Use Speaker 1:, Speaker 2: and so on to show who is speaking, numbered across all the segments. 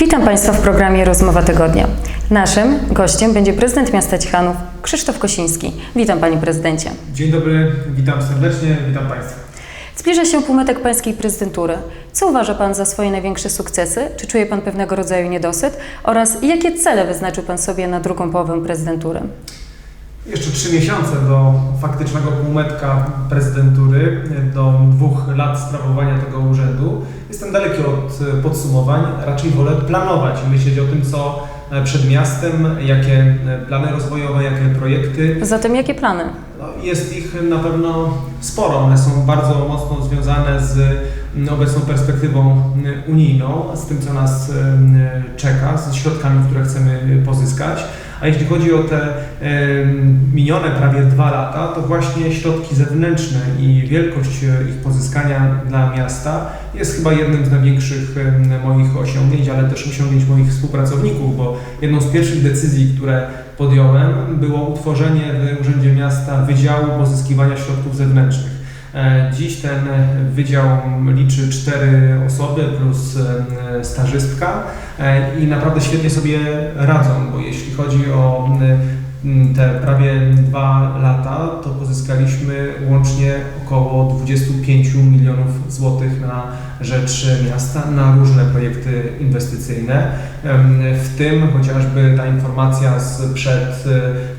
Speaker 1: Witam Państwa w programie Rozmowa Tygodnia. Naszym gościem będzie prezydent miasta Ciechanów, Krzysztof Kosiński. Witam Panie Prezydencie.
Speaker 2: Dzień dobry, witam serdecznie, witam Państwa.
Speaker 1: Zbliża się półmetek Pańskiej prezydentury. Co uważa Pan za swoje największe sukcesy? Czy czuje Pan pewnego rodzaju niedosyt? Oraz jakie cele wyznaczył Pan sobie na drugą połowę prezydentury?
Speaker 2: Jeszcze trzy miesiące do faktycznego półmetka prezydentury, do dwóch lat sprawowania tego urzędu. Jestem daleki od podsumowań, raczej wolę planować i myśleć o tym, co przed miastem, jakie plany rozwojowe, jakie projekty.
Speaker 1: Zatem jakie plany?
Speaker 2: No, jest ich na pewno sporo. One są bardzo mocno związane z obecną perspektywą unijną, z tym, co nas czeka, z środkami, które chcemy pozyskać. A jeśli chodzi o te minione prawie dwa lata, to właśnie środki zewnętrzne i wielkość e, ich pozyskania dla miasta jest chyba jednym z największych moich osiągnięć, ale też osiągnięć moich współpracowników, bo jedną z pierwszych decyzji, które podjąłem, było utworzenie w Urzędzie Miasta Wydziału Pozyskiwania Środków Zewnętrznych. E, Dziś ten wydział liczy cztery osoby plus e, stażystka e, i naprawdę świetnie sobie radzą, bo jeśli chodzi o te prawie dwa lata, to pozyskaliśmy łącznie około 25 milionów złotych na rzecz miasta na różne projekty inwestycyjne. W tym chociażby ta informacja sprzed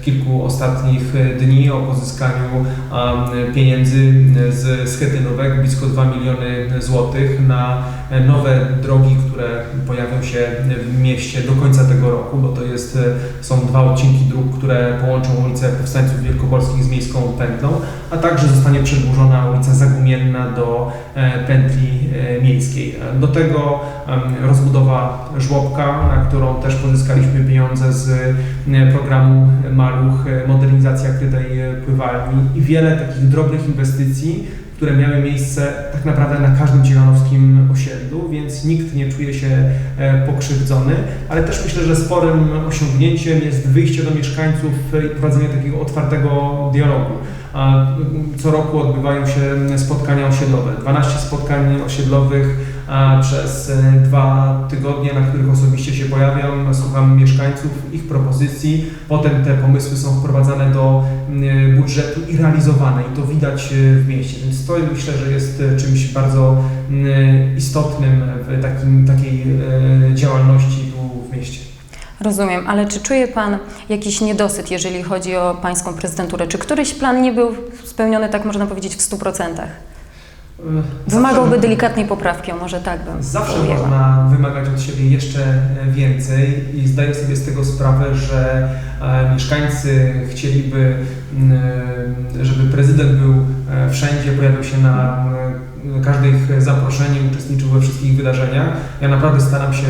Speaker 2: kilku ostatnich dni o pozyskaniu em, pieniędzy z schetynówek, blisko 2 miliony złotych na nowe drogi, które pojawią się w mieście do końca tego roku, bo to jest, e, są dwa odcinki dróg, które połączą ulicę Powstańców Wielkopolskich z miejską pętlą, a także zostanie przedłużona ulica Zagumienna do e, pętli e, miejskiej. Do tego rozbudowa żłobka, na którą też pozyskaliśmy pieniądze z e, programu Maluch, e, modernizacja krytej pływalni i wiele takich drobnych inwestycji, które miały miejsce tak naprawdę na każdym dzielanowskim osiedlu, więc nikt nie czuje się e, pokrzywdzony, ale też myślę, że sporym osiągnięciem jest wyjście do mieszkańców e, i prowadzenie takiego otwartego dialogu. Co roku odbywają się spotkania osiedlowe, 12 spotkań osiedlowych przez e, dwa tygodnie, na których osobiście się pojawiam, słucham mieszkańców, ich propozycji, potem te pomysły są wprowadzane do budżetu i realizowane i to widać e, w mieście, więc to myślę, że jest e, czymś bardzo istotnym w takim, takiej działalności tu w mieście.
Speaker 1: Rozumiem, ale czy czuje Pan jakiś niedosyt, jeżeli chodzi o Pańską prezydenturę? Czy któryś plan nie był spełniony, tak można powiedzieć, w 100%? Wymagałby delikatnej poprawki, a może tak bym
Speaker 2: Zawsze
Speaker 1: powiedziała.
Speaker 2: można wymagać od siebie jeszcze e, więcej i zdaję sobie z tego sprawę, że e, mieszkańcy chcieliby, m, e, żeby prezydent był wszędzie, pojawiał się na m, każdych zaproszeniu, uczestniczył we wszystkich wydarzeniach. Ja naprawdę staram się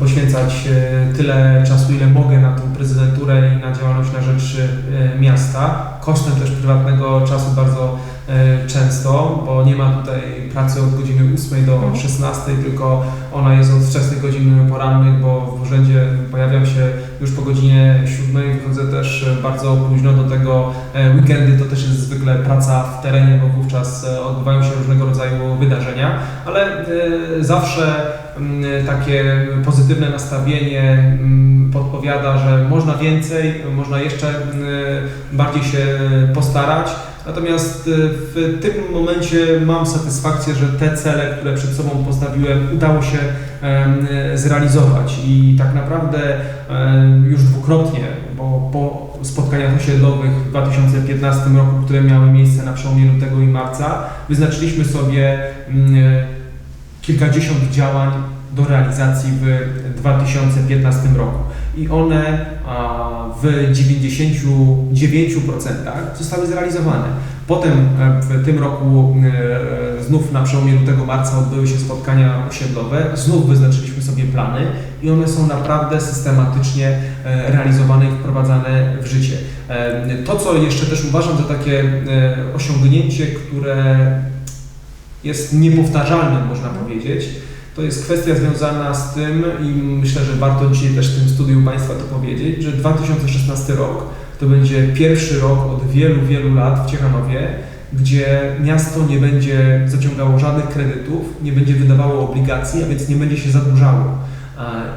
Speaker 2: poświęcać tyle czasu, ile mogę na tą prezydenturę i na działalność na rzecz miasta, kosztem też prywatnego czasu bardzo często, bo nie ma tutaj pracy od godziny 8 do
Speaker 1: Mhm.
Speaker 2: 16, tylko ona jest od wczesnych godzin porannych, bo w urzędzie pojawiam się już po godzinie 7, wychodzę też e, bardzo późno, do tego e, weekendy to też jest zwykle praca w terenie, bo wówczas e, odbywają się różnego rodzaju wydarzenia, ale e, zawsze mm, takie pozytywne nastawienie mm, podpowiada, że można więcej, można jeszcze mm, bardziej się postarać. Natomiast e, w tym momencie mam satysfakcję, że te cele, które przed sobą postawiłem, udało się zrealizować. I tak naprawdę już dwukrotnie, bo po spotkaniach osiedlowych w 2015 roku, które miały miejsce na przełomie lutego i marca, wyznaczyliśmy sobie mm, kilkadziesiąt działań do realizacji w 2015 roku i one w 99% zostały zrealizowane. Potem e, w tym roku e, znów na przełomie lutego marca odbyły się spotkania osiedlowe, znów wyznaczyliśmy sobie plany i one są naprawdę systematycznie e, realizowane i wprowadzane w życie. To, co jeszcze też uważam za takie osiągnięcie, które jest niepowtarzalne, można powiedzieć, to jest kwestia związana z tym i myślę, że warto dzisiaj też w tym studiu Państwa to powiedzieć, że 2016 rok to będzie pierwszy rok od wielu, wielu lat w Ciechanowie, gdzie miasto nie będzie zaciągało żadnych kredytów, nie będzie wydawało obligacji, a więc nie będzie się zadłużało.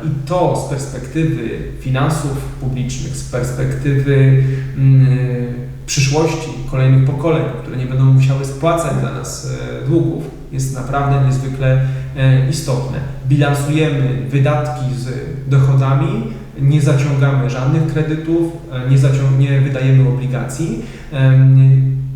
Speaker 2: I to z perspektywy finansów publicznych, z perspektywy mm, przyszłości kolejnych pokoleń, które nie będą musiały spłacać za nas e, długów, jest naprawdę niezwykle istotne. Bilansujemy wydatki z dochodami, nie zaciągamy żadnych kredytów, e, nie, zacią- nie wydajemy obligacji.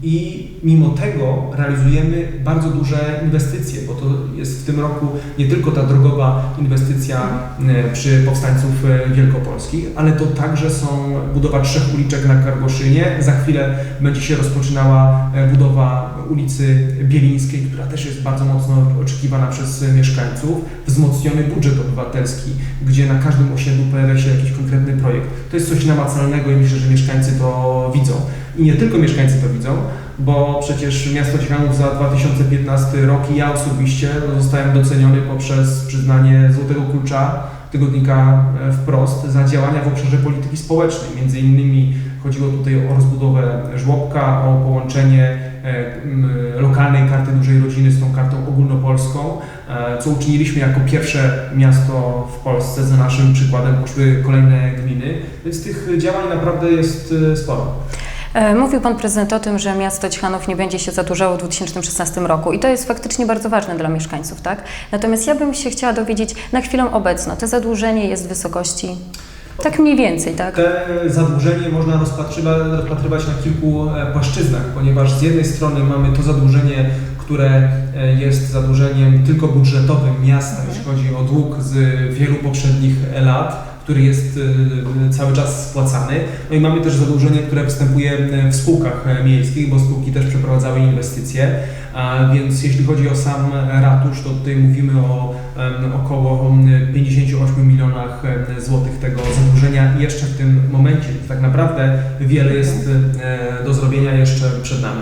Speaker 2: I mimo tego realizujemy bardzo duże inwestycje, bo to jest w tym roku nie tylko ta drogowa inwestycja e, przy powstańców e, wielkopolskich, ale to także są budowa trzech uliczek na Kargoszynie. Za chwilę będzie się rozpoczynała e, budowa ulicy Bielińskiej, która też jest bardzo mocno oczekiwana przez mieszkańców. Wzmocniony budżet obywatelski, gdzie na każdym osiedlu pojawia się jakiś konkretny projekt. To jest coś namacalnego i myślę, że mieszkańcy to widzą. I nie tylko mieszkańcy to widzą, bo przecież miasto Ciechanów za 2015 rok i ja osobiście zostałem doceniony poprzez przyznanie Złotego Klucza tygodnika e, Wprost za działania w obszarze polityki społecznej. Między innymi chodziło tutaj o rozbudowę żłobka, o połączenie e, lokalnej karty dużej rodziny z tą kartą ogólnopolską, e, co uczyniliśmy jako pierwsze miasto w Polsce. Za naszym przykładem poszły kolejne gminy, więc tych działań naprawdę jest sporo.
Speaker 1: E, Mówił Pan Prezydent o tym, że miasto Ciechanów nie będzie się zadłużało w 2016 roku i to jest faktycznie bardzo ważne dla mieszkańców, tak? Natomiast ja bym się chciała dowiedzieć na chwilę obecną, to zadłużenie jest w wysokości tak mniej więcej, tak?
Speaker 2: Te zadłużenie można rozpatrywać, na kilku e, płaszczyznach, ponieważ z jednej strony mamy to zadłużenie, które e, jest zadłużeniem tylko budżetowym miasta, jeśli chodzi o dług z wielu poprzednich lat, który jest e, cały czas spłacany. No i mamy też zadłużenie, które występuje e, w spółkach miejskich, bo spółki też przeprowadzały inwestycje. Więc jeśli chodzi o sam ratusz, to tutaj mówimy o około em, 58 milionach em, złotych tego zadłużenia jeszcze w tym momencie tak naprawdę wiele jest do zrobienia jeszcze przed nami.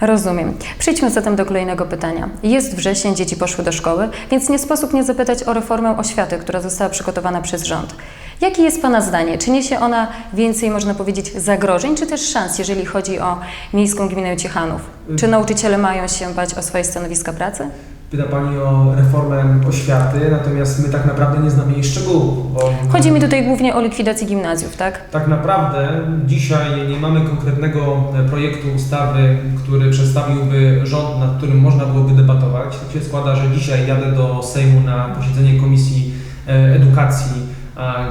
Speaker 1: Rozumiem. Przejdźmy zatem do kolejnego pytania. Jest wrzesień, dzieci poszły do szkoły, więc nie sposób nie zapytać o reformę oświaty, która została przygotowana przez rząd. Jakie jest Pana zdanie? Czy niesie ona więcej, można powiedzieć, zagrożeń, czy też szans, jeżeli chodzi o miejską gminę Ciechanów? Czy nauczyciele mają się bać o swoje stanowiska pracy?
Speaker 2: Pyta Pani o reformę oświaty, natomiast my tak naprawdę nie znamy jej szczegółów. Bo
Speaker 1: Chodzi mi tutaj głównie o likwidację gimnazjów, tak?
Speaker 2: Tak naprawdę dzisiaj nie mamy konkretnego e, projektu ustawy, który przedstawiłby rząd, nad którym można byłoby debatować. Tak się składa, że dzisiaj jadę do Sejmu na posiedzenie Komisji e, Edukacji,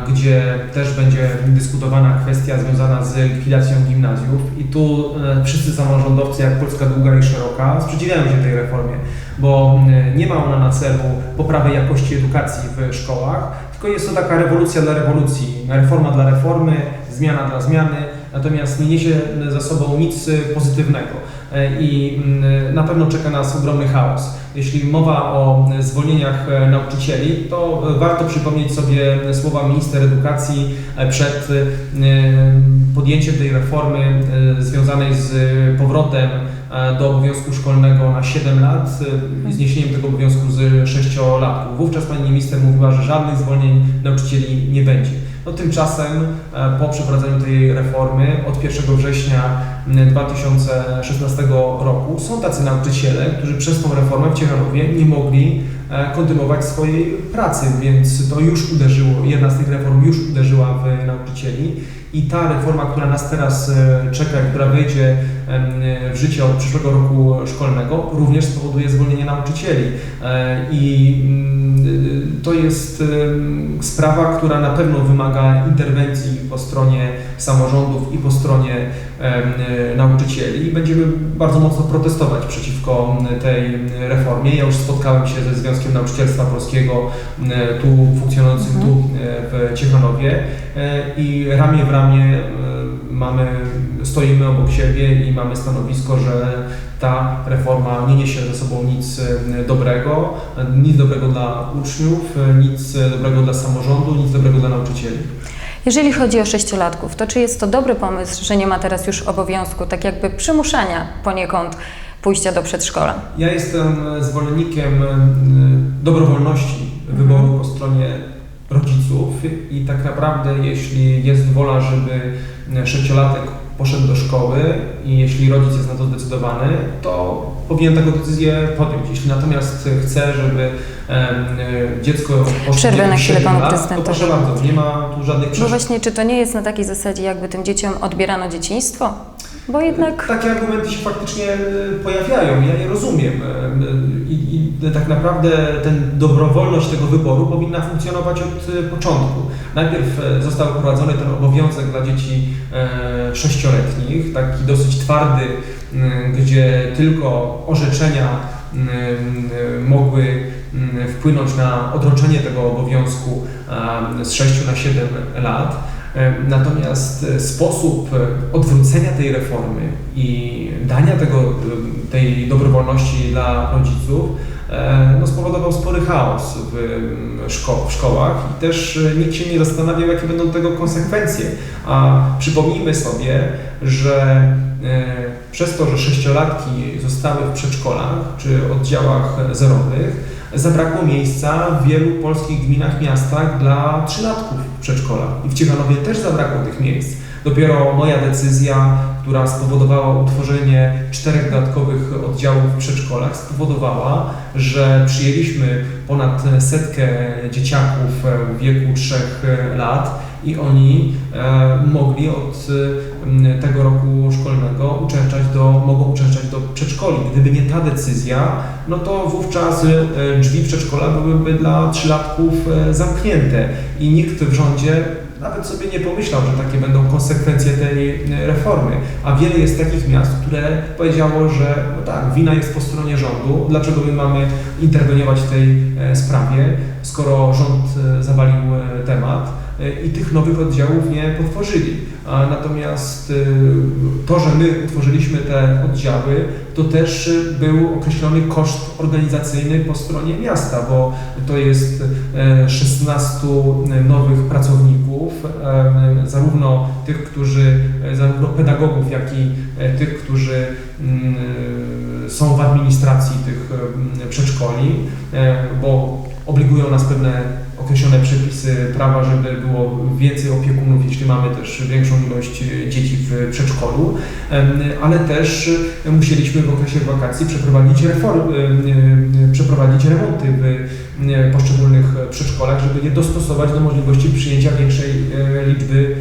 Speaker 2: gdzie też będzie dyskutowana kwestia związana z likwidacją gimnazjów. I tu e, wszyscy samorządowcy, jak Polska Długa i Szeroka, sprzeciwiają się tej reformie, bo e, nie ma ona na celu poprawy jakości edukacji w szkołach, tylko jest to taka rewolucja dla rewolucji, reforma dla reformy, zmiana dla zmiany, natomiast nie niesie za sobą nic pozytywnego E, i mm, na pewno czeka nas ogromny chaos. Jeśli mowa o zwolnieniach e, nauczycieli, to e, warto przypomnieć sobie słowa minister edukacji przed podjęciem tej reformy związanej z powrotem do obowiązku szkolnego na 7 lat zniesieniem tego obowiązku z 6 lat. Wówczas pani minister mówiła, że żadnych zwolnień nauczycieli nie będzie. No, tymczasem e, po przeprowadzeniu tej reformy od 1 września m, 2016 roku są tacy nauczyciele, którzy przez tą reformę w Ciechanowie nie mogli e, kontynuować swojej pracy, więc to już uderzyło, jedna z tych reform już uderzyła w nauczycieli i ta reforma, która nas teraz e, czeka, która wejdzie w życie od przyszłego roku szkolnego, również spowoduje zwolnienie nauczycieli E, i mm, to jest sprawa, która na pewno wymaga interwencji po stronie samorządów i po stronie nauczycieli i będziemy bardzo mocno protestować przeciwko m, tej reformie. Ja już spotkałem się ze Związkiem Nauczycielstwa Polskiego m, tu funkcjonującym
Speaker 1: Mhm.
Speaker 2: tu e, w Ciechanowie e, i ramię w ramię mamy, stoimy obok siebie i mamy stanowisko, że ta reforma nie niesie ze sobą nic e, dobrego, nic dobrego dla uczniów, nic e, dobrego dla samorządu, nic dobrego dla nauczycieli.
Speaker 1: Jeżeli chodzi o sześciolatków, to czy jest to dobry pomysł, że nie ma teraz już obowiązku, tak jakby przymuszania poniekąd pójścia do przedszkola?
Speaker 2: Ja jestem zwolennikiem e, dobrowolności wyboru po stronie rodziców i tak naprawdę jeśli jest wola, żeby sześciolatek poszedł do szkoły i jeśli rodzic jest na to zdecydowany, to powinien taką decyzję podjąć. Jeśli natomiast chce, żeby e, dziecko poszło
Speaker 1: Przerwę na chwilę panu
Speaker 2: lat, to
Speaker 1: prezydentowi.
Speaker 2: proszę bardzo, nie ma tu żadnych
Speaker 1: Bo
Speaker 2: przeszkód.
Speaker 1: właśnie, czy to nie jest na takiej zasadzie, jakby tym dzieciom odbierano dzieciństwo? Bo jednak
Speaker 2: Takie argumenty się faktycznie e, pojawiają, ja je rozumiem E, i, i tak naprawdę ten dobrowolność tego wyboru powinna funkcjonować od e, początku. Najpierw e, został wprowadzony ten obowiązek dla dzieci e, sześcioletnich, taki dosyć twardy, gdzie tylko orzeczenia mogły wpłynąć na odroczenie tego obowiązku e, z 6 na 7 lat. E, Natomiast e, sposób e, odwrócenia tej reformy i dania tego, tej dobrowolności dla rodziców no, spowodował spory chaos w, mm, szko- w szkołach i też nikt się nie zastanawiał, jakie będą tego konsekwencje. A przypomnijmy sobie, że przez to, że sześciolatki zostały w przedszkolach czy oddziałach zerowych, zabrakło miejsca w wielu polskich gminach, miastach dla trzylatków w przedszkolach. I w Ciechanowie też zabrakło tych miejsc. Dopiero moja decyzja, która spowodowała utworzenie czterech dodatkowych oddziałów w przedszkolach, spowodowała, że przyjęliśmy ponad setkę dzieciaków w wieku 3 lat i oni e, mogli od tego roku szkolnego uczęszczać do, mogą uczęszczać do przedszkoli. Gdyby nie ta decyzja, no to wówczas e, drzwi przedszkola byłyby dla trzylatków e, zamknięte i nikt w rządzie nawet sobie nie pomyślał, że takie będą konsekwencje tej reformy. A wiele jest takich miast, które powiedziało, że no tak, wina jest po stronie rządu, dlaczego my mamy interweniować w tej sprawie, skoro rząd zawalił temat i tych nowych oddziałów nie potworzyli. Natomiast y, to, że my utworzyliśmy te oddziały, to też był określony koszt organizacyjny po stronie miasta, bo to jest e, 16 nowych pracowników, e, zarówno tych, którzy, e, zarówno pedagogów, jak i e, tych, którzy mm, są w administracji tych przedszkoli, e, bo obligują nas pewne określone przepisy prawa, żeby było więcej opiekunów, jeśli mamy też większą ilość e, dzieci w przedszkolu, ale też e, musieliśmy w okresie wakacji przeprowadzić, e, przeprowadzić remonty w poszczególnych przedszkolach, żeby je dostosować do możliwości przyjęcia większej liczby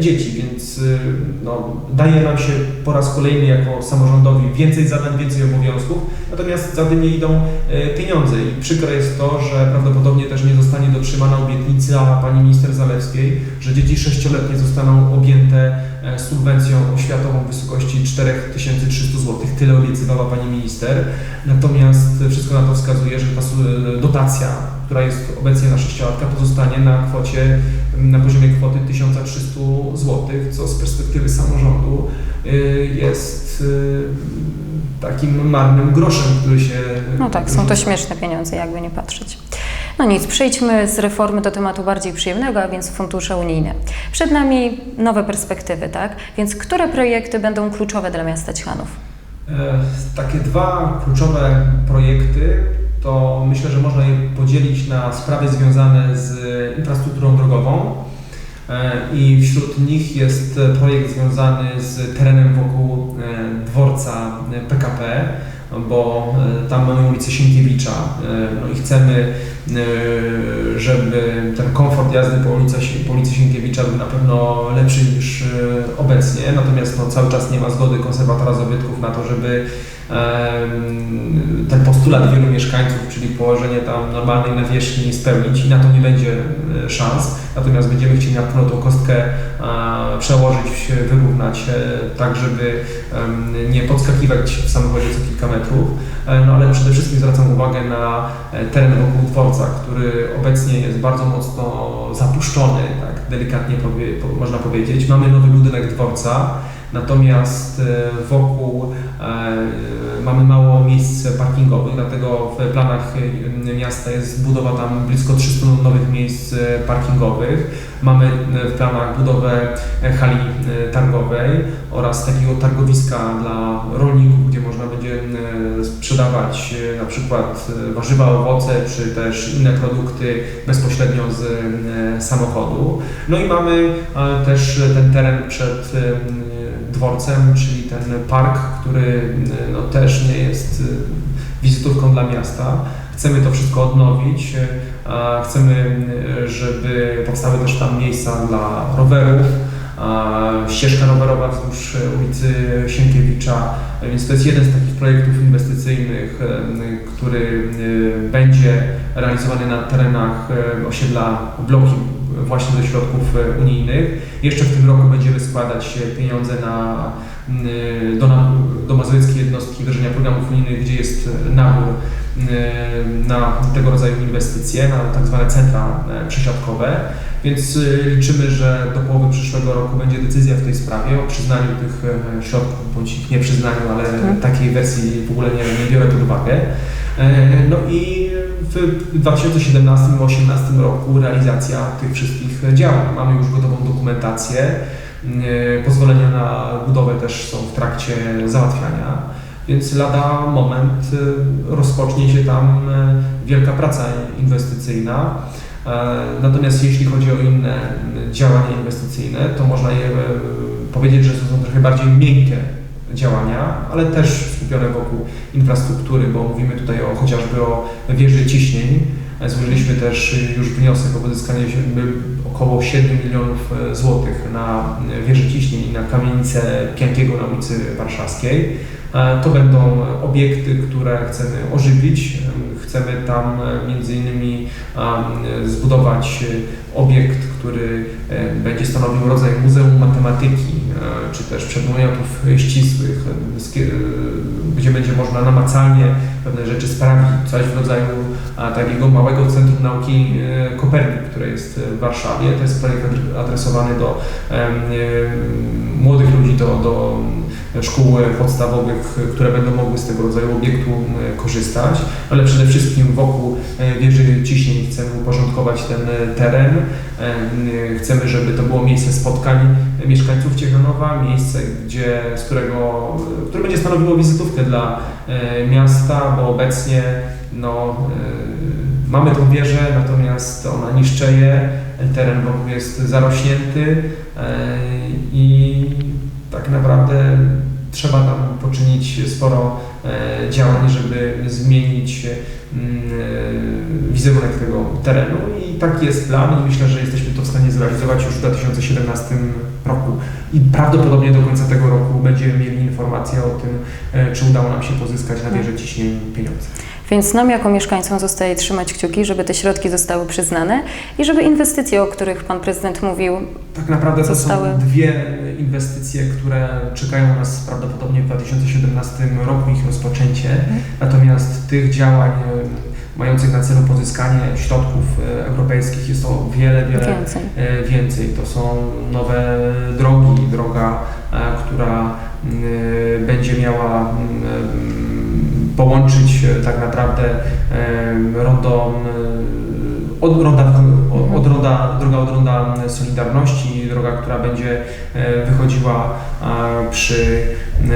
Speaker 2: dzieci, więc e, no, daje nam się po raz kolejny jako samorządowi więcej zadań, więcej obowiązków, natomiast za tym nie idą e, pieniądze i przykre jest to, że prawdopodobnie też nie zostanie dotrzymana obietnica pani minister Zalewskiej, że dzieci sześcioletnie zostaną objęte e, subwencją oświatową w wysokości 4300 zł. Tyle obiecywała pani minister. Natomiast wszystko na to wskazuje, że ta dotacja, która jest obecnie na sześciolatka, pozostanie na kwocie, na poziomie kwoty 1300 zł, co z perspektywy samorządu y, jest y, takim marnym groszem, który się.
Speaker 1: No tak, są to śmieszne pieniądze, jakby nie patrzeć. No nic, przejdźmy z reformy do tematu bardziej przyjemnego, a więc fundusze unijne. Przed nami nowe perspektywy, tak? Więc które projekty będą kluczowe dla miasta Ciechanów?
Speaker 2: E, Takie dwa kluczowe projekty to myślę, że można je podzielić na sprawy związane z infrastrukturą drogową. E, i wśród nich jest projekt związany z terenem wokół e, dworca e, PKP, bo e, tam mamy ulicę Sienkiewicza e, no i chcemy, e, żeby ten komfort jazdy po ulicy, po ulicy Sienkiewicza był na pewno lepszy niż obecnie, natomiast no, cały czas nie ma zgody konserwatora zabytków na to, żeby ten postulat wielu mieszkańców, czyli położenie tam normalnej nawierzchni spełnić i na to nie będzie szans. Natomiast będziemy chcieli na pewno tą kostkę przełożyć, wyrównać tak, żeby nie podskakiwać w samochodzie co kilka metrów. E, No ale przede wszystkim zwracam uwagę na e, teren wokół dworca, który obecnie jest bardzo mocno zapuszczony, tak delikatnie powie, po, można powiedzieć. Mamy nowy budynek dworca, natomiast e, wokół mamy mało miejsc parkingowych, dlatego w planach e, miasta jest budowa tam blisko 300 nowych miejsc e, parkingowych. Mamy e, w planach budowę e, hali e, targowej oraz takiego targowiska dla rolników, gdzie można będzie e, sprzedawać e, na przykład e, warzywa, owoce, czy też inne produkty bezpośrednio z e, samochodu. No i mamy e, też ten teren przed e, dworcem, czyli ten park, który no, też nie jest y, wizytówką dla miasta. Chcemy to wszystko odnowić. a Chcemy, y, żeby powstały też tam miejsca dla rowerów, ścieżka rowerowa wzdłuż ulicy Sienkiewicza, więc to jest jeden z takich projektów inwestycyjnych, który będzie realizowany na terenach osiedla Bloki właśnie ze środków e, unijnych. Jeszcze w tym roku będziemy składać e, pieniądze na, m, do, do mazowieckiej jednostki wdrożenia programów unijnych, gdzie jest e, nabór na tego rodzaju inwestycje, na tak zwane centra e, przesiadkowe. Więc liczymy, że do połowy przyszłego roku będzie decyzja w tej sprawie o przyznaniu tych e, środków, bądź ich nieprzyznaniu, ale
Speaker 1: Mhm.
Speaker 2: takiej wersji w ogóle nie, nie biorę pod uwagę. E, No i w 2017-2018 roku realizacja tych wszystkich działań. Mamy już gotową dokumentację. E, Pozwolenia na budowę też są w trakcie załatwiania. Więc lada moment e, rozpocznie się tam e, wielka praca inwestycyjna. E, Natomiast jeśli chodzi o inne m, działania inwestycyjne, to można je powiedzieć, że są trochę bardziej miękkie działania, ale też skupione wokół infrastruktury, bo mówimy tutaj o, chociażby o wieży ciśnień. E, Złożyliśmy też e, już wniosek o pozyskanie około 7 milionów e, złotych na wieżę ciśnień i na kamienicę Piankiego na ulicy Warszawskiej. To będą obiekty, które chcemy ożywić. Chcemy tam między innymi zbudować obiekt, który będzie stanowił rodzaj muzeum matematyki, czy też przedmiotów ścisłych, e, e, gdzie będzie można namacalnie pewne rzeczy sprawdzić, coś w rodzaju takiego małego centrum nauki e, Kopernik, które jest w Warszawie. To jest projekt adre- adresowany do młodych ludzi, do, do szkół podstawowych, które będą mogły z tego rodzaju obiektu korzystać, ale przede wszystkim wokół e, wieży ciśnień chcemy uporządkować ten e, teren. E, Chcemy, żeby to było miejsce spotkań mieszkańców Ciechanowa, miejsce, gdzie, z którego, które będzie stanowiło wizytówkę dla e, miasta, bo obecnie no, e, mamy tą wieżę, natomiast ona niszczeje, teren wokół jest zarośnięty e, i tak naprawdę trzeba tam poczynić sporo działań, żeby zmienić mm, e, wizerunek tego terenu i taki jest plan i myślę, że jesteśmy to w stanie zrealizować już w 2017 roku i prawdopodobnie do końca tego roku będziemy mieli informację o tym, e, czy udało nam się pozyskać na wieżę ciśnień pieniądze.
Speaker 1: Więc nam jako mieszkańcom zostaje trzymać kciuki, żeby te środki zostały przyznane i żeby inwestycje, o których Pan Prezydent mówił,
Speaker 2: Tak naprawdę to
Speaker 1: Zostały.
Speaker 2: są dwie inwestycje, które czekają nas prawdopodobnie w 2017 roku ich rozpoczęcie. Natomiast tych działań e, mających na celu pozyskanie środków e, europejskich jest to wiele, wiele
Speaker 1: więcej.
Speaker 2: e, więcej. To są nowe drogi, droga, która będzie miała połączyć e, tak naprawdę rondo e, od ronda, od- od ronda, droga od ronda Solidarności, droga, która będzie e, wychodziła przy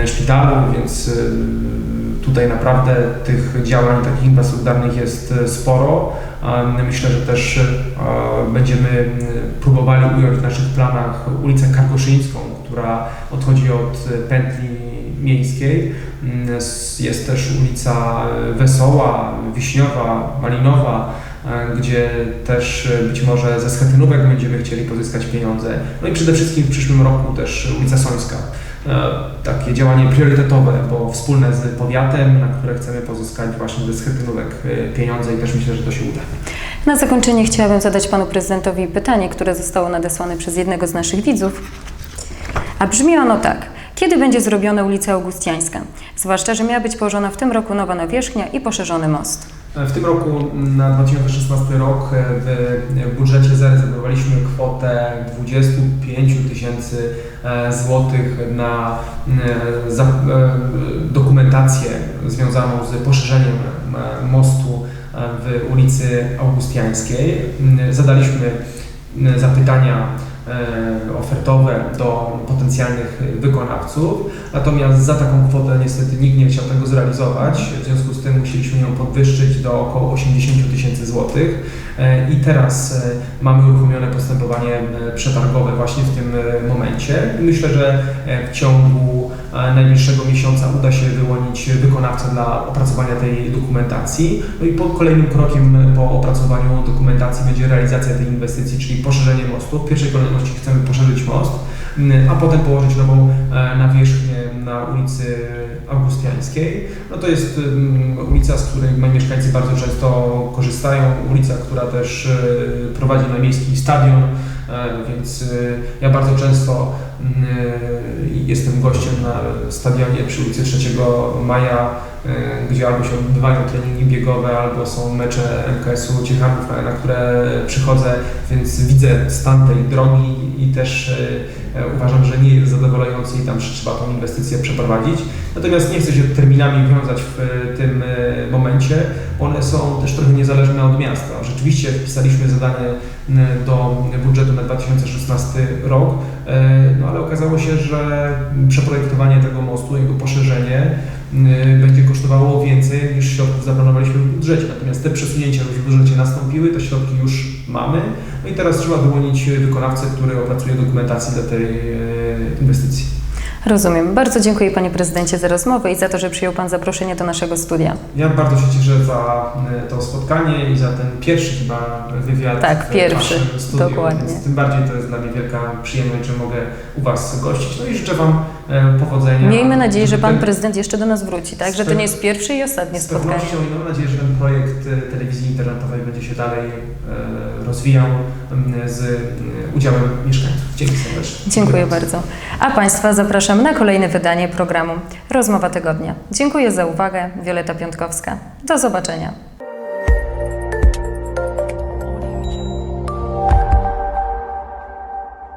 Speaker 2: szpitalu, więc tutaj naprawdę tych działań takich infrastrukturalnych jest sporo. Myślę, że też będziemy próbowali ująć w naszych planach ulicę Karkoszyńską, która odchodzi od pętli miejskiej. Mm, Jest też ulica e, Wesoła, Wiśniowa, Malinowa, e, gdzie też e, być może ze schetynówek będziemy chcieli pozyskać pieniądze. No i przede wszystkim w przyszłym roku też ulica Sońska. Takie działanie priorytetowe, bo wspólne z powiatem, na które chcemy pozyskać właśnie ze schetynówek pieniądze i też myślę, że to się uda.
Speaker 1: Na zakończenie chciałabym zadać Panu Prezydentowi pytanie, które zostało nadesłane przez jednego z naszych widzów. A brzmi ono tak. Kiedy będzie zrobiona ulica Augustiańska? Zwłaszcza, że miała być położona w tym roku nowa nawierzchnia i poszerzony most.
Speaker 2: W tym roku na 2016 rok w budżecie zarezerwowaliśmy kwotę 25 tysięcy e, złotych na e, e, dokumentację związaną z poszerzeniem mostu w ulicy Augustiańskiej. Zadaliśmy zapytania ofertowe do potencjalnych wykonawców. Natomiast za taką kwotę niestety nikt nie chciał tego zrealizować. W związku z tym musieliśmy ją podwyższyć do około 80 tysięcy złotych. E, I teraz e, mamy uruchomione postępowanie e, przetargowe właśnie w tym e, momencie. Myślę, że e, w ciągu e, najbliższego miesiąca uda się wyłonić wykonawcę dla opracowania tej dokumentacji. No i po kolejnym krokiem po opracowaniu dokumentacji będzie realizacja tej inwestycji, czyli poszerzenie mostu. W pierwszej kolejności chcemy poszerzyć most, a potem położyć nową e, nawierzchnię na ulicy Augustiańskiej. No to jest mm, ulica, z której mieszkańcy bardzo często korzystają, ulica, która też e, prowadzi na miejski stadion, e, więc ja bardzo często jestem gościem na stadionie przy ulicy 3 Maja, e, gdzie albo się odbywają treningi biegowe, albo są mecze MKS-u Ciechanów, na, które przychodzę, więc widzę stan tej drogi i też e, uważam, że nie jest zadowalający i tam trzeba tą inwestycję przeprowadzić. Natomiast nie chcę się terminami wiązać w e, tym e, momencie. One są też trochę niezależne od miasta. Rzeczywiście wpisaliśmy zadanie do budżetu na 2016 rok, e, no ale okazało się, że przeprojektowanie tego mostu, jego poszerzenie będzie kosztowało więcej niż środków zaplanowaliśmy w budżecie. Natomiast te przesunięcia już w budżecie nastąpiły, te środki już mamy. No i teraz trzeba wyłonić wykonawcę, który opracuje dokumentację dla tej inwestycji.
Speaker 1: Rozumiem. Bardzo dziękuję Panie Prezydencie za rozmowę i za to, że przyjął Pan zaproszenie do naszego studia.
Speaker 2: Ja bardzo się cieszę za e, to spotkanie i za ten pierwszy chyba wywiad
Speaker 1: Tak,
Speaker 2: w
Speaker 1: pierwszy,
Speaker 2: studiu,
Speaker 1: dokładnie.
Speaker 2: Więc tym bardziej to jest dla mnie wielka przyjemność, że mogę u Was gościć. No i życzę Wam powodzenia.
Speaker 1: Miejmy nadzieję, że Pan
Speaker 2: ten-
Speaker 1: Prezydent jeszcze do nas wróci, tak? Że to nie jest pierwsze i ostatnie
Speaker 2: Z
Speaker 1: spotkanie.
Speaker 2: pewnością i mam nadzieję, że ten projekt e, telewizji internetowej będzie się dalej e, rozwijał z e, udziałem mieszkańców. Dzięki serdecznie.
Speaker 1: Dziękuję bardzo. A Państwa zapraszam na kolejne wydanie programu Rozmowa Tygodnia. Dziękuję za uwagę. Wioleta Piątkowska. Do zobaczenia.